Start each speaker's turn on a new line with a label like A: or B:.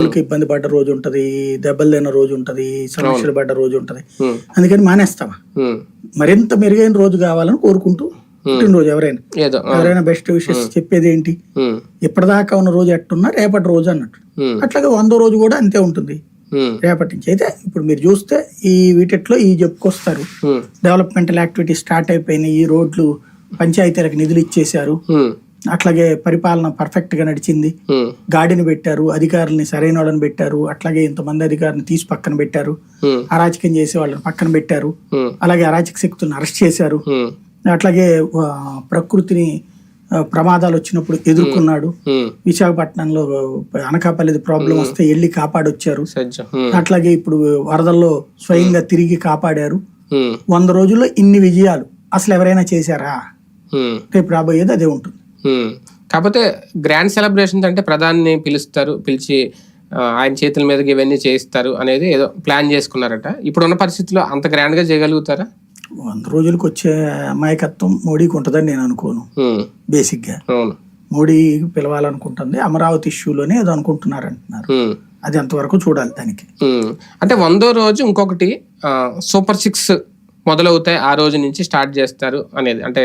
A: వాళ్ళకి ఇబ్బంది పడ్డ రోజు ఉంటది దెబ్బలు తిన్న రోజు ఉంటది సమస్యలు పడ్డ రోజు ఉంటది. అందుకని మానేస్తామా
B: ఉమ్,
A: మరింత మెరుగైన రోజు కావాలని కోరుకుంటూ పుట్టినరోజు ఎవరైనా. ఎవరైనా బెస్ట్ విషెస్ చెప్పేది ఏంటి? ఇప్పటిదాకా ఉన్న రోజు ఎట్టున్నా రేపటి రోజు అన్నట్టు. అట్లాగే వందో రోజు కూడా అంతే ఉంటుంది. రేపటి నుంచి అయితే ఇప్పుడు మీరు చూస్తే ఈ వీటిట్లో ఈ చెప్పుకొస్తారు డెవలప్మెంటల్ యాక్టివిటీ స్టార్ట్ అయిపోయినాయి ఈ రోడ్లు పంచాయతీలకు నిధులు ఇచ్చేశారు. అట్లాగే పరిపాలన పర్ఫెక్ట్గా నడిచింది గాడిని పెట్టారు అధికారుల్ని సరైన వాళ్ళని పెట్టారు అట్లాగే ఇంతమంది అధికారులను తీసి పక్కన పెట్టారు. అరాచకం చేసే వాళ్ళని పక్కన పెట్టారు. అలాగే అరాచక శక్తులను అరెస్ట్ చేశారు. అట్లాగే ప్రకృతిని ప్రమాదాలు వచ్చినప్పుడు ఎదుర్కొన్నాడు. విశాఖపట్నంలో అనకాపల్లిది ప్రాబ్లం వస్తే వెళ్ళి కాపాడొచ్చారు. అట్లాగే ఇప్పుడు వరదల్లో స్వయంగా తిరిగి కాపాడారు. వంద రోజుల్లో ఇన్ని విజయాలు అసలు ఎవరైనా చేశారా? రేపు రాబోయేది అదే ఉంటుంది.
B: కాకపోతే గ్రాండ్ సెలబ్రేషన్స్ అంటే ప్రధాని పిలుస్తారు పిలిచి ఆయన చేతుల మీదకి ఇవన్నీ చేయిస్తారు అనేది ఏదో ప్లాన్ చేసుకున్నారట. ఇప్పుడున్న పరిస్థితుల్లో అంత గ్రాండ్గా చేయగలుగుతారా?
A: వంద రోజులకు వచ్చే అమాయకత్వం మోడీకి ఉంటుందని నేను అనుకోను.
B: ఉమ్,
A: బేసిక్గా
B: అవును.
A: మోడీ పిలవాలనుకుంటుంది అమరావతి ఇష్యూలోనే ఏదో అనుకుంటున్నారు అంటున్నారు అది అంతవరకు చూడాలి దానికి.
B: అంటే వందో రోజు ఇంకొకటి సూపర్ సిక్స్ మొదలవుతాయి ఆ రోజు నుంచి స్టార్ట్ చేస్తారు అనేది అంటే